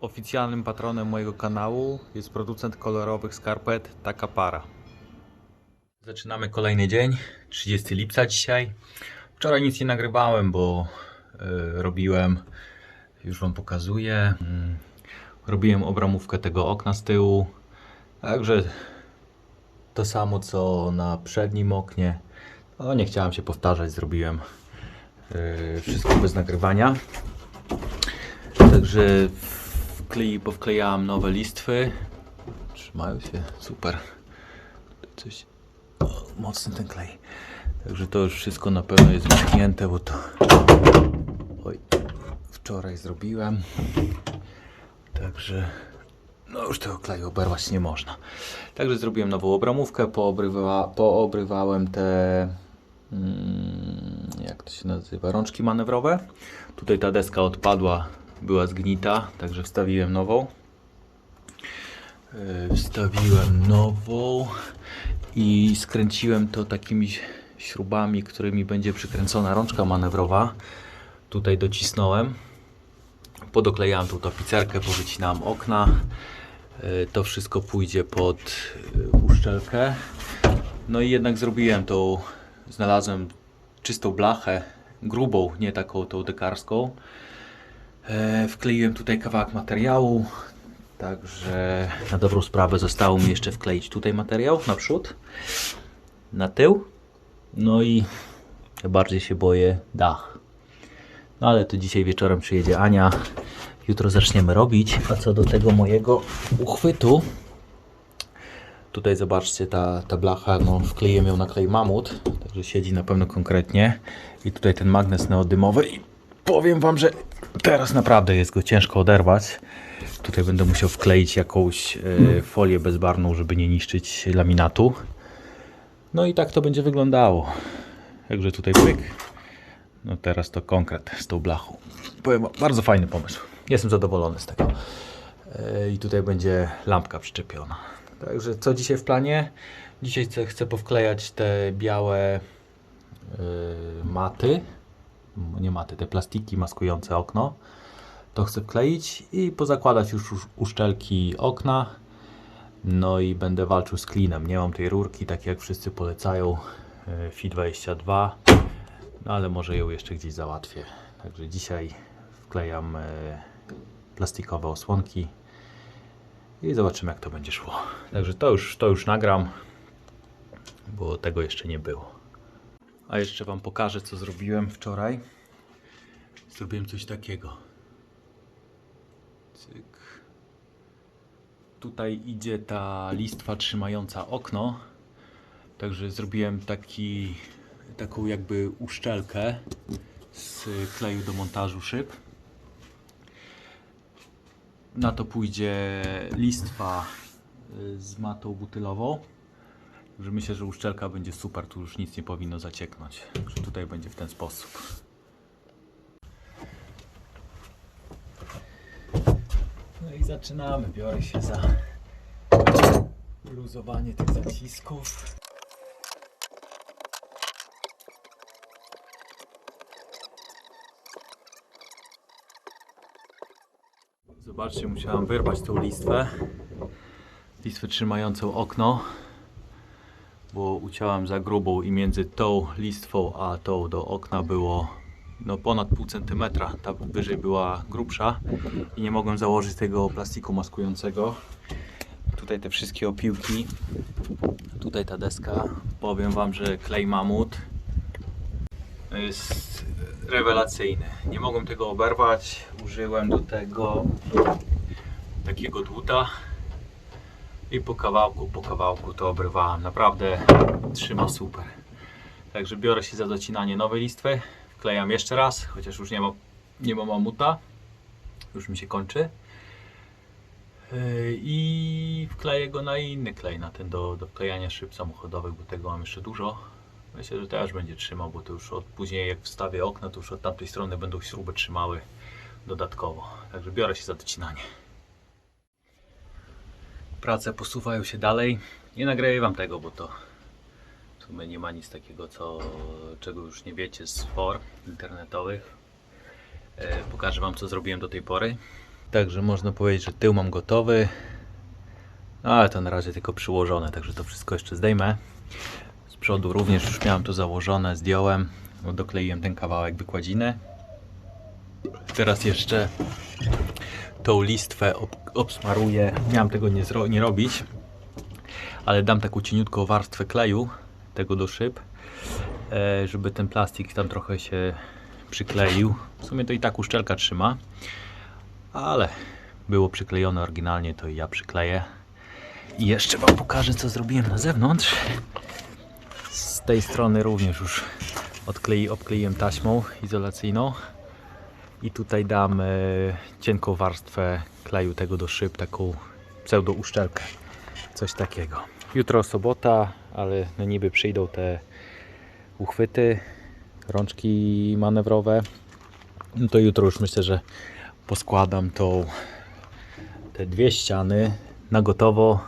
Oficjalnym patronem mojego kanału jest producent kolorowych skarpet Taka Para. Zaczynamy kolejny dzień, 30 lipca dzisiaj. Wczoraj nic nie nagrywałem, bo y, robiłem, już Wam pokazuję, mm, robiłem obramówkę tego okna z tyłu. Także to samo co na przednim oknie. No, nie chciałem się powtarzać, zrobiłem y, wszystko bez nagrywania. Także wklei, powklejałem nowe listwy. Trzymają się, super. Coś o, mocny ten klej. Także to już wszystko na pewno jest wyschnięte, bo to oj, wczoraj zrobiłem. Także no już tego kleju oberwać nie można. Także zrobiłem nową obramówkę, poobrywa, poobrywałem te mm, jak to się nazywa, rączki manewrowe. Tutaj ta deska odpadła, była zgnita, także wstawiłem nową. Yy, Wstawiłem nową i skręciłem to takimi śrubami, którymi będzie przykręcona rączka manewrowa. Tutaj docisnąłem. Podoklejałem tą tapicerkę, powycinałem okna. Yy, To wszystko pójdzie pod yy, uszczelkę. No i jednak zrobiłem tą, znalazłem czystą blachę, grubą, nie taką tą dekarską. E, Wkleiłem tutaj kawałek materiału, także na dobrą sprawę zostało mi jeszcze wkleić tutaj materiał na przód, na tył, no i bardziej się boję dach. No ale to dzisiaj wieczorem przyjedzie Ania, jutro zaczniemy robić, a co do tego mojego uchwytu, Tutaj zobaczcie, ta, ta blacha, no wkleiłem ją na klej mamut, także siedzi na pewno konkretnie. I tutaj ten magnes neodymowy. I powiem Wam, że teraz naprawdę jest go ciężko oderwać. Tutaj będę musiał wkleić jakąś e, folię bezbarwną, żeby nie niszczyć laminatu. No i tak to będzie wyglądało. Także tutaj pyk. No teraz to konkret z tą blachą. Powiem bardzo fajny pomysł. Jestem zadowolony z tego. E, I tutaj będzie lampka przyczepiona. Także co dzisiaj w planie? Dzisiaj chcę, powklejać te białe yy, maty, nie maty, te plastiki maskujące okno. To chcę wkleić i pozakładać już usz- uszczelki okna. No i będę walczył z klinem. Nie mam tej rurki, tak jak wszyscy polecają, yy, FI22, no ale może ją jeszcze gdzieś załatwię. Także dzisiaj wklejam yy, plastikowe osłonki i zobaczymy jak to będzie szło. Także to już, to już nagram, bo tego jeszcze nie było. A jeszcze Wam pokażę co zrobiłem wczoraj. Zrobiłem coś takiego. Cyk. Tutaj idzie ta listwa trzymająca okno. Także zrobiłem taki, taką jakby uszczelkę z kleju do montażu szyb. Na to pójdzie listwa y, z matą butylową. Także myślę, że uszczelka będzie super, tu już nic nie powinno zacieknąć. Także tutaj będzie w ten sposób. No i zaczynamy. Biorę się za luzowanie tych zacisków. Zobaczcie, musiałem wyrwać tą listwę. Listwę trzymającą okno, bo uciąłem za grubą i między tą listwą a tą do okna było no ponad pół centymetra. Ta wyżej była grubsza i nie mogłem założyć tego plastiku maskującego. Tutaj te wszystkie opiłki. Tutaj ta deska. Powiem Wam, że klej mamut jest rewelacyjny. Nie mogłem tego oberwać. Użyłem do tego takiego dłuta i po kawałku, po kawałku to obrywałem. Naprawdę trzyma super. Także biorę się za docinanie nowej listwy. Wklejam jeszcze raz, chociaż już nie ma, nie ma mamuta. Już mi się kończy. Yy, I wkleję go na inny klej, na ten do, do wklejania szyb samochodowych, bo tego mam jeszcze dużo. Myślę, że też będzie trzymał, bo to już od później jak wstawię okna, to już od tamtej strony będą śruby trzymały dodatkowo. Także biorę się za docinanie. Prace posuwają się dalej. Nie nagrywam tego, bo to w sumie nie ma nic takiego, co, czego już nie wiecie z for internetowych. E, Pokażę Wam, co zrobiłem do tej pory. Także można powiedzieć, że tył mam gotowy. No, ale to na razie tylko przyłożone, także to wszystko jeszcze zdejmę. Z przodu również już miałem to założone, zdjąłem. Dokleiłem ten kawałek wykładziny. Teraz jeszcze tą listwę ob obsmaruję. Miałem tego nie, nie robić, ale dam taką cieniutką warstwę kleju tego do szyb, e, żeby ten plastik tam trochę się przykleił. W sumie to i tak uszczelka trzyma, ale było przyklejone oryginalnie, to i ja przykleję. I jeszcze Wam pokażę, co zrobiłem na zewnątrz. Z tej strony również już odklei, obkleiłem taśmą izolacyjną. I tutaj dam e, cienką warstwę kleju tego do szyb, taką pseudo uszczelkę. Coś takiego. Jutro sobota, ale no niby przyjdą te uchwyty, rączki manewrowe. No to jutro już myślę, że poskładam tą, te dwie ściany na gotowo.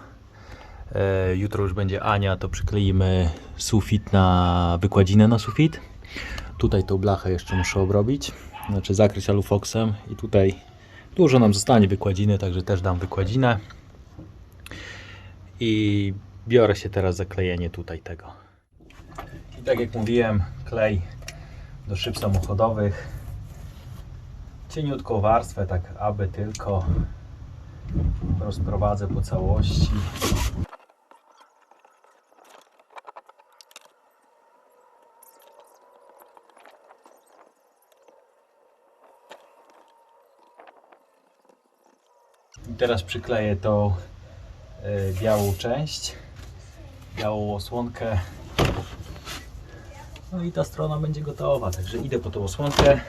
E, jutro już będzie Ania, to przykleimy sufit na wykładzinę na sufit. Tutaj tą blachę jeszcze muszę obrobić, znaczy zakryć alufoksem i tutaj dużo nam zostanie wykładziny, także też dam wykładzinę. I biorę się teraz za klejenie tutaj tego. I tak jak mówiłem, klej do szyb samochodowych. Cieniutką warstwę, tak aby tylko rozprowadzę po całości. Teraz przykleję tą y, białą część, białą osłonkę. No i ta strona będzie gotowa, także idę po tą osłonkę.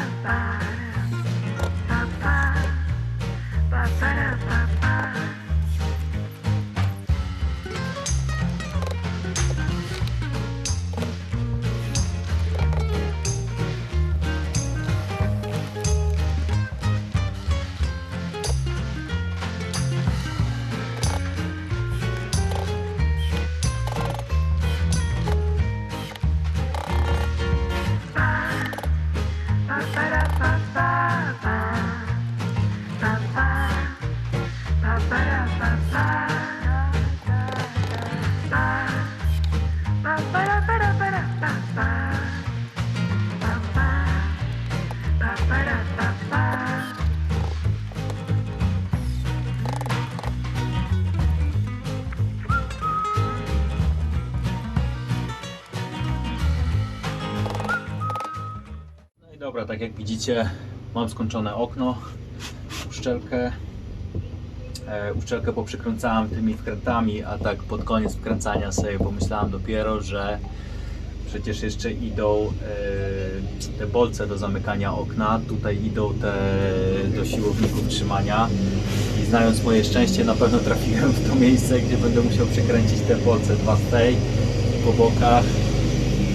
No i tak jak widzicie, mam skończone okno, uszczelkę. E, uszczelkę poprzykręcałem tymi wkrętami, a tak pod koniec wkręcania sobie pomyślałem dopiero, że przecież jeszcze idą e, te bolce do zamykania okna, tutaj idą te do siłowników trzymania i znając moje szczęście na pewno trafiłem w to miejsce, gdzie będę musiał przykręcić te bolce dwa z tej po bokach.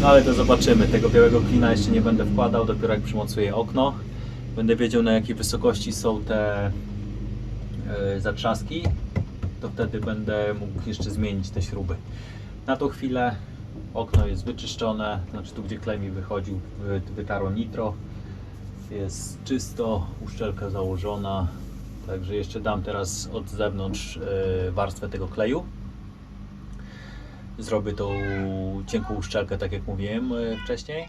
No ale to zobaczymy. Tego białego klina jeszcze nie będę wkładał, dopiero jak przymocuję okno. Będę wiedział na jakiej wysokości są te e, zatrzaski, to wtedy będę mógł jeszcze zmienić te śruby. Na tą chwilę okno jest wyczyszczone, znaczy tu gdzie klej mi wychodził, wy- wytarło nitro. Jest czysto, uszczelka założona. Także jeszcze dam teraz od zewnątrz e, warstwę tego kleju zrobię tą cienką uszczelkę, tak jak mówiłem e, wcześniej.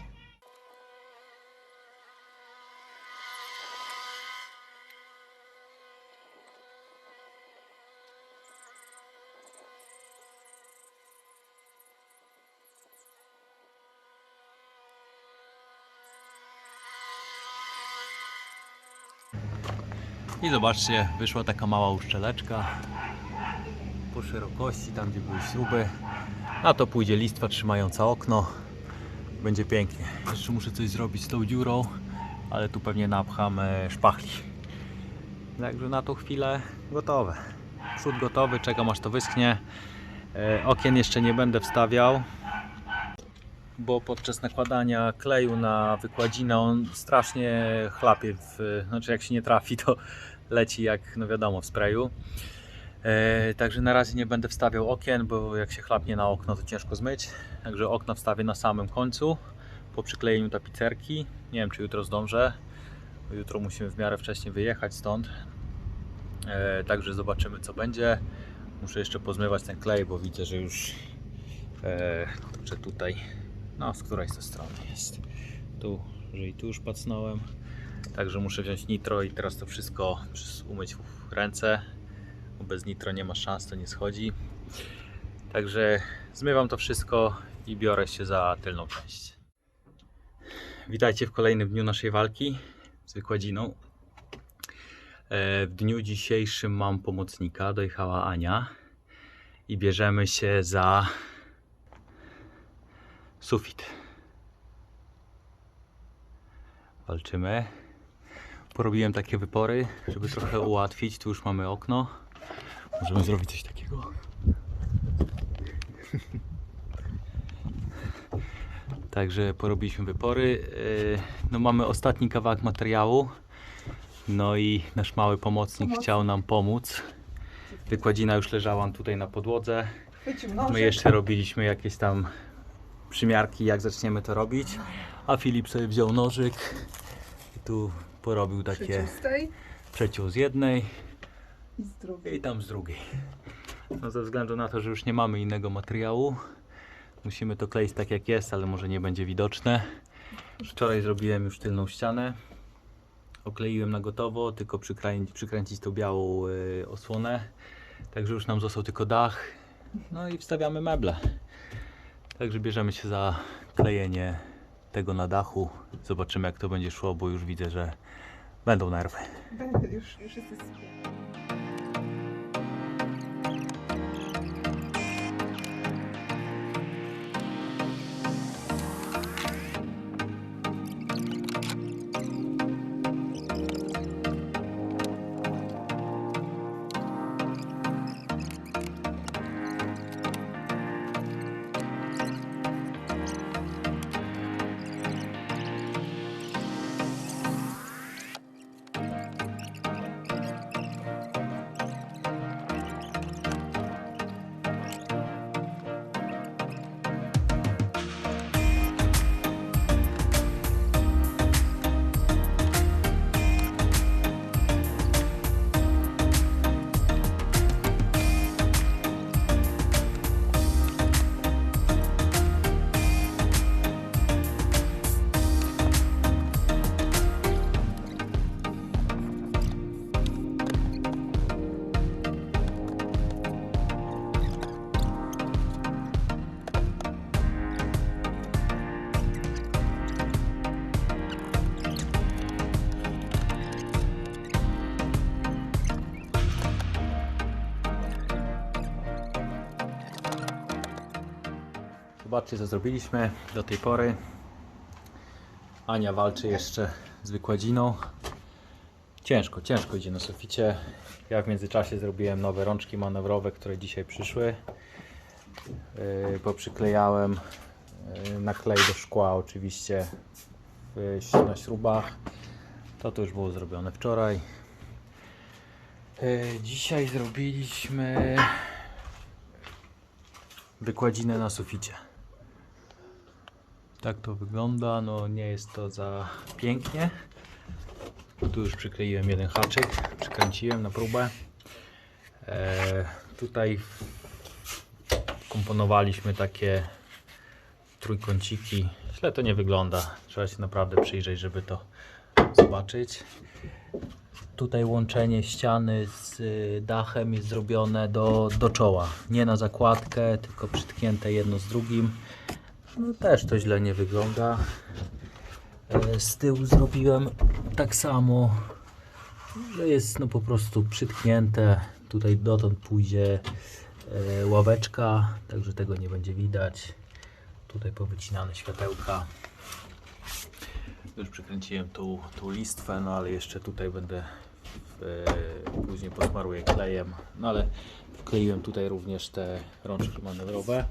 I zobaczcie, wyszła taka mała uszczeleczka po szerokości, tam gdzie były śruby. Na to pójdzie listwa trzymająca okno. będzie pięknie. Jeszcze muszę coś zrobić z tą dziurą, ale tu pewnie napcham e, szpachli. Także na tą chwilę gotowe. Przód gotowy, czekam aż to wyschnie. E, Okien jeszcze nie będę wstawiał, bo podczas nakładania kleju na wykładzinę on strasznie chlapie. W, znaczy jak się nie trafi, to leci jak no wiadomo w sprayu. E, także na razie nie będę wstawiał okien, bo jak się chlapnie na okno, to ciężko zmyć. Także okna wstawię na samym końcu po przyklejeniu tapicerki. Nie wiem, czy jutro zdążę. Jutro musimy w miarę wcześniej wyjechać stąd. E, także zobaczymy, co będzie. Muszę jeszcze pozmywać ten klej, bo widzę, że już e, kurczę tutaj, no z której ze strony jest. Tu, że i tu już pacnąłem. Także muszę wziąć nitro i teraz to wszystko umyć w ręce bez nitro nie ma szans, to nie schodzi. Także zmywam to wszystko i biorę się za tylną część. Witajcie w kolejnym dniu naszej walki z wykładziną. E, W dniu dzisiejszym mam pomocnika, dojechała Ania i bierzemy się za sufit. Walczymy. Porobiłem takie wypory, żeby trochę ułatwić. Tu już mamy okno. Możemy zrobić coś takiego. Także porobiliśmy wypory. Yy, No mamy ostatni kawałek materiału. No i nasz mały pomocnik Pomoc. chciał nam pomóc. Wykładzina już leżała tutaj na podłodze. My jeszcze robiliśmy jakieś tam przymiarki, jak zaczniemy to robić. A Filip sobie wziął nożyk i tu porobił takie przeciął z jednej i z drugiej. i tam z drugiej. No ze względu na to, że już nie mamy innego materiału, musimy to kleić tak jak jest, ale może nie będzie widoczne. Wczoraj zrobiłem już tylną ścianę. Okleiłem na gotowo, tylko przykręcić, przykręcić tą białą y, osłonę. Także już nam został tylko dach. No i wstawiamy meble. Także bierzemy się za klejenie tego na dachu. Zobaczymy jak to będzie szło, bo już widzę, że będą nerwy. Będę już, już jesteś Zobaczcie, co zrobiliśmy do tej pory. Ania walczy jeszcze z wykładziną. Ciężko, ciężko idzie na suficie. Ja w międzyczasie zrobiłem nowe rączki manewrowe, które dzisiaj przyszły. Yy, Poprzyklejałem yy, naklej do szkła oczywiście w, na śrubach. To to już było zrobione wczoraj. Yy, Dzisiaj zrobiliśmy wykładzinę na suficie. Tak to wygląda. No nie jest to za pięknie. Tu już przykleiłem jeden haczyk, przykręciłem na próbę. E, tutaj komponowaliśmy takie trójkąciki. Źle to nie wygląda. Trzeba się naprawdę przyjrzeć, żeby to zobaczyć. Tutaj łączenie ściany z y, dachem jest zrobione do, do czoła. Nie na zakładkę, tylko przytknięte jedno z drugim. No też to źle nie wygląda. E, Z tyłu zrobiłem tak samo, że jest no po prostu przytknięte. Tutaj dotąd pójdzie e, ławeczka, także tego nie będzie widać. Tutaj powycinane światełka. Już przykręciłem tą, tą listwę, no ale jeszcze tutaj będę e, później posmaruję klejem. No ale wkleiłem tutaj również te rączki manewrowe.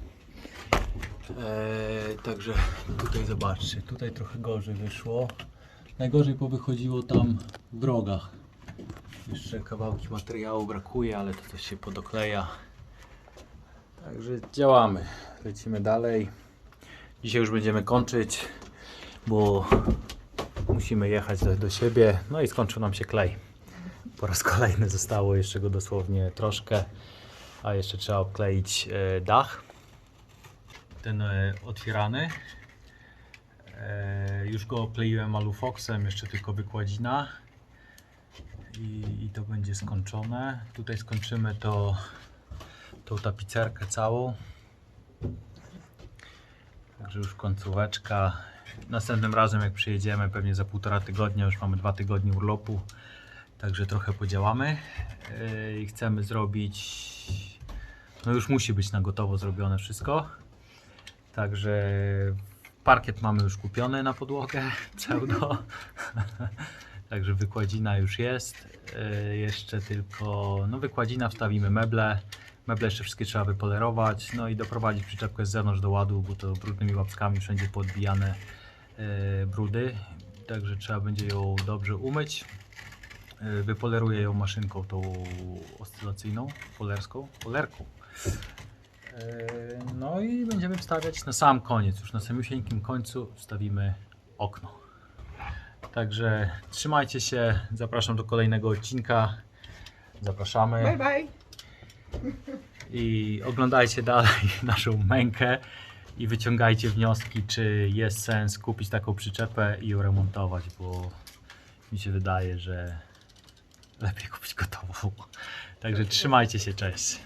E, także tutaj zobaczcie, tutaj trochę gorzej wyszło. Najgorzej powychodziło tam w rogach. Jeszcze kawałki materiału brakuje, ale to też się podokleja. Także działamy. Lecimy dalej. Dzisiaj już będziemy kończyć, bo musimy jechać do, do siebie. No i skończył nam się klej. Po raz kolejny zostało jeszcze go dosłownie troszkę, a jeszcze trzeba obkleić e, dach. Ten e, otwierany. E, już go okleiłem alufoksem, jeszcze tylko wykładzina. I, I to będzie skończone. Tutaj skończymy to tą tapicerkę całą. Także już końcóweczka. Następnym razem jak przyjedziemy, pewnie za półtora tygodnia, już mamy dwa tygodnie urlopu. Także trochę podziałamy Yy, i chcemy zrobić. No już musi być na gotowo zrobione wszystko. Także parkiet mamy już kupiony na podłogę, pseudo. Także wykładzina już jest. Yy, Jeszcze tylko, no wykładzina, wstawimy meble. Meble jeszcze wszystkie trzeba wypolerować, no i doprowadzić przyczepkę z zewnątrz do ładu, bo to brudnymi łapskami wszędzie podbijane yy, brudy. Także trzeba będzie ją dobrze umyć. Yy, Wypoleruję ją maszynką tą oscylacyjną, polerską, polerką. Yy, No i będziemy wstawiać na sam koniec, już na samiusieńkim końcu wstawimy okno. Także trzymajcie się, zapraszam do kolejnego odcinka. Zapraszamy Bye bye. i oglądajcie dalej naszą mękę i wyciągajcie wnioski, czy jest sens kupić taką przyczepę i ją remontować, bo mi się wydaje, że lepiej kupić gotową. Także trzymajcie się, cześć.